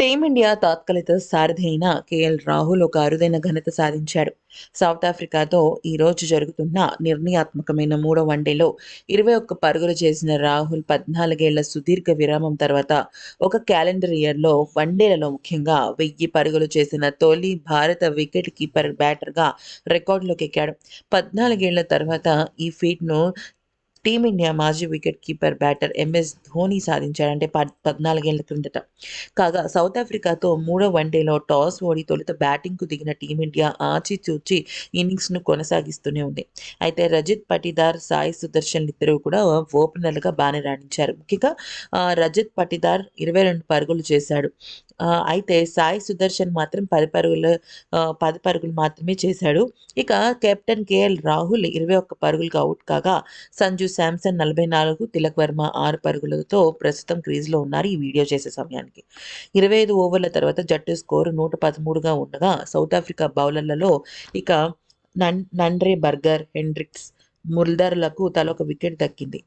Team India తాత్కాలిక సారథి అయిన KL Rahul ఒక అరుదైన ఘనత సాధించాడు. సౌత్ ఆఫ్రికాతో ఈ రోజు జరుగుతున్న నిర్ణయాత్మకమైన మూడో వన్డేలో ఇరవై ఒక్క పరుగులు చేసిన రాహుల్ పద్నాలుగేళ్ళ సుదీర్ఘ విరామం తర్వాత ఒక క్యాలెండర్ ఇయర్లో వన్డేలలో ముఖ్యంగా వెయ్యి పరుగులు చేసిన తొలి భారత వికెట్ కీపర్ బ్యాటర్గా రికార్డులోకి ఎక్కాడు పద్నాలుగేళ్ళ తర్వాత ఈ ఫీట్ను టీమిండియా మాజీ wicket keeper batter MS Dhoni సాధించాడంటే పద్ పద్నాలుగేళ్ళ క్రిందట. కాగా సౌత్ ఆఫ్రికాతో మూడో వన్డేలో టాస్ ఓడి తొలుత బ్యాటింగ్కు దిగిన టీమిండియా ఆచితూచి ఇన్నింగ్స్ను కొనసాగిస్తూనే ఉంది. అయితే రజిత్ పటిదార్ సాయి సుదర్శన్ ఇద్దరు కూడా ఓపెనర్లుగా బాగానే రాణించారు. ముఖ్యంగా రజిత్ పటిదార్ ఇరవై రెండు పరుగులు చేశాడు. అయితే సాయి సుదర్శన్ మాత్రం పది పరుగులు పది పరుగులు మాత్రమే చేశాడు. ఇక కెప్టెన్ కేఎల్ రాహుల్ ఇరవై ఒక్క పరుగులకు అవుట్ కాగా సంజు శాంసన్ నలభై నాలుగు తిలక్ వర్మ ఆరు పరుగులతో ప్రస్తుతం క్రీజ్లో ఉన్నారు ఈ వీడియో చేసే సమయానికి. ఇరవై ఐదు ఓవర్ల తర్వాత జట్టు స్కోరు నూట పదమూడుగా ఉండగా సౌత్ ఆఫ్రికా బౌలర్లలో ఇక నన్ నండ్రే బర్గర్ హెండ్రిక్స్ ముల్దర్లకు తలొక వికెట్ దక్కింది.